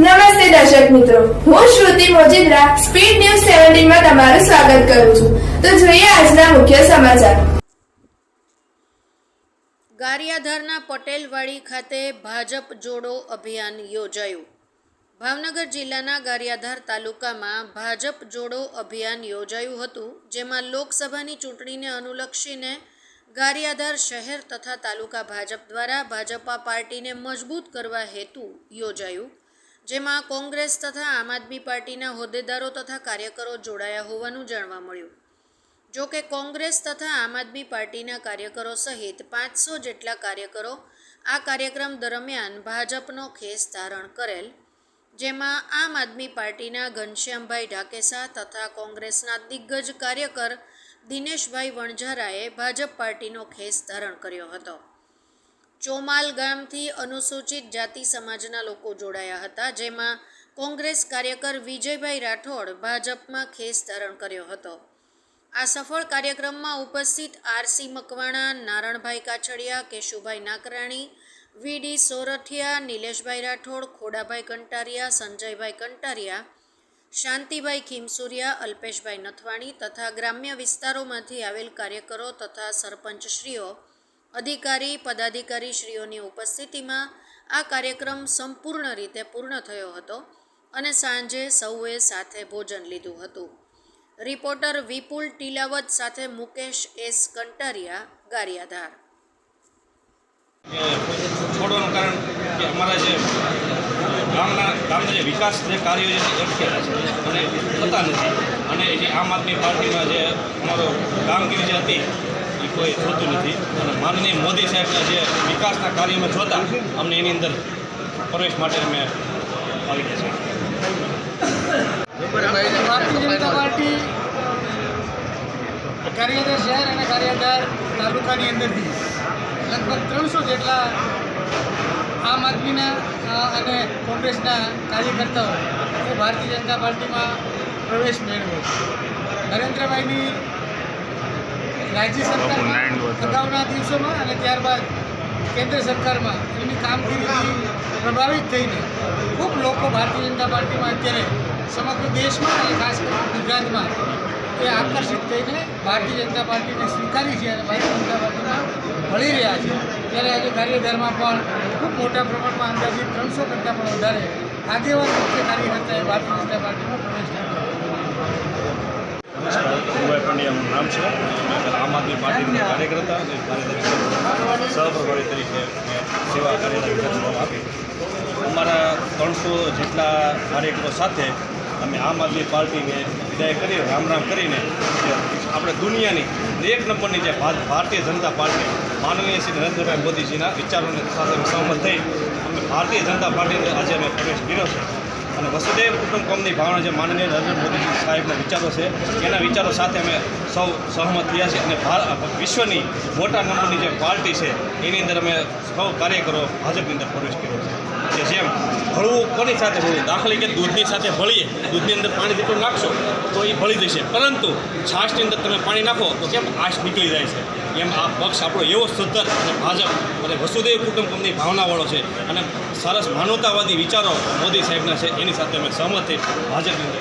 નમસ્તે દર્શક મિત્રો. હું શ્રુતિ મોજીદ્રા, સ્પીડ ન્યૂઝ સેવન્ટીનમાં તમારું સ્વાગત કરું છું. તો જોઈએ આજના મુખ્ય સમાચાર. ગારિયાધારના પટેલવાડી ખાતે ભાજપ જોડો અભિયાન યોજાયું. ભાવનગર જિલ્લાના ગારિયાધાર તાલુકામાં ભાજપ જોડો અભિયાન યોજાયું હતું, જેમાં લોકસભાની ચૂંટણીને અનુલક્ષીને ગારિયાધાર શહેર તથા તાલુકા ભાજપ દ્વારા ભાજપા પાર્ટીને મજબૂત કરવા હેતુ યોજાયું. જેમાં કોંગ્રેસ તથા આમ આદમી પાર્ટીના હોદ્દેદારો તથા કાર્યકરો જોડાયા હોવાનું જાણવા મળ્યું. જો કે કોંગ્રેસ તથા આમ આદમી પાર્ટીના કાર્યકરો સહિત પાંચસો જેટલા કાર્યકરો આ કાર્યક્રમ દરમિયાન ભાજપનો ખેસ ધારણ કરેલ, જેમાં આમ આદમી પાર્ટીના ઘનશ્યામભાઈ ઢાકેસા તથા કોંગ્રેસના દિગ્ગજ કાર્યકર દિનેશભાઈ વણઝારાએ ભાજપ પાર્ટીનો ખેસ ધારણ કર્યો હતો. ચોમાલ ગામથી અનુસૂચિત જાતિ સમાજના લોકો જોડાયા હતા, જેમાં કોંગ્રેસ કાર્યકર વિજયભાઈ રાઠોડ ભાજપમાં ખેસ ધારણ કર્યો હતો. આ સફળ કાર્યક્રમમાં ઉપસ્થિત આરસી મકવાણા, નારણભાઈ કાછડિયા, કેશુભાઈ નાકરાણી, વીડી સોરઠિયા, નિલેશભાઈ રાઠોડ, ખોડાભાઈ કંટારિયા, સંજયભાઈ કંટારિયા, શાંતિભાઈ ખીમસુરિયા, અલ્પેશભાઈ નથવાણી તથા ગ્રામ્ય વિસ્તારોમાંથી આવેલ કાર્યકરો તથા સરપંચશ્રીઓ અધિકારી, પદાધિકારી શ્રીઓની ઉપસ્થિતિમાં આ કાર્યક્રમ સંપૂર્ણ રીતે પૂર્ણ થયો હતો અને સાંજે સૌએ સાથે ભોજન લીધું હતું. રિપોર્ટર વિપુલ ટીલાવત સાથે મુકેશ એસ કંટારિયા, ગારિયાધાર. છોડવાનું કારણ કે અમારા જે ગામના ગામના જે વિકાસ જે કાર્યો છે અટકેલા અને થતા નથી. અને જે આમ આદમી પાર્ટીમાં જે અમારો કામગીરી જે હતી એ કોઈ થતું નથી. અને માનનીય મોદી સાહેબના જે વિકાસના કાર્યમાં જોતા, અમને એની અંદર પ્રવેશ માટે અમે આવી ગયા છીએ. કાર્યદર શહેર અને કાર્યદર તાલુકાની અંદરથી લગભગ ત્રણસો જેટલા આમ આદમીના અને કોંગ્રેસના કાર્યકર્તાઓ એ ભારતીય જનતા પાર્ટીમાં પ્રવેશ મેળવ્યો નરેન્દ્રભાઈની રાજ્ય સરકારમાં અગાઉના દિવસોમાં અને ત્યારબાદ કેન્દ્ર સરકારમાં એમની કામગીરી પ્રભાવિત થઈને ખૂબ લોકો ભારતીય જનતા પાર્ટીમાં અત્યારે સમગ્ર દેશમાં અને ખાસ કરીને ગુજરાતમાં એ આકર્ષિત થઈને ભારતીય જનતા પાર્ટીને સ્વીકારી છે અને ભારતીય જનતા પાર્ટીમાં ભળી રહ્યા છે. ત્યારે આજે કાર્યધરમાં પણ ખૂબ મોટા પ્રમાણમાં અંદાજિત ત્રણસો કરતાં પણ વધારે આગેવાન મુખ્ય કાર્યકર્તાએ ભારતીય જનતા પાર્ટીમાં પ્રવેશ કર્યો નમસ્કાર ગુરુભાઈ પાંડ્યાનું નામ છે. આમ આદમી પાર્ટીના કાર્યકર્તા અને કાર્યકર્તા સહપ્રભારી તરીકે સેવા કાર્યદર્શી આપી અમારા ત્રણસો જેટલા કાર્યકરો સાથે અમે આમ આદમી પાર્ટીને વિદાય કરી રામ રામ કરીને આપણે દુનિયાની એક નંબરની જે ભારતીય જનતા પાર્ટી, માનનીય શ્રી નરેન્દ્રભાઈ મોદીજીના વિચારોને સાથે સહમત થઈ અમે ભારતીય જનતા પાર્ટીને આજે અમે પ્રવેશ કર્યો છે. અને વસુદેવ કુટુંબકમની ભાવના જે માનનીય નરેન્દ્ર મોદી સાહેબના વિચારો છે, એના વિચારો સાથે અમે સૌ સહમત થયા છે અને વિશ્વની મોટા નંબરની જે પાર્ટી છે, એની અંદર અમે સૌ કાર્યકરો ભાજપની અંદર પ્રવેશ કર્યો છે. કે જેમ ભળવું કોની સાથે ભળવું દાખલે કે દૂધની સાથે ભળીએ, દૂધની અંદર પાણી જેટલું નાખશો, તો એ ભળી જશે. પરંતુ છાશની અંદર તમે પાણી નાખો, તો કેમ આશ નીકળી જાય છે? એમ આ પક્ષ આપણો એવો સદ્ધર અને ભાજપ અને વસુદેવ કુટુંબકમની ભાવનાવાળો છે. અને સરસ માનવતાવાદી વિચારો મોદી સાહેબના છે, એની સાથે અમે સહમત થઈ ભાજપની અંદર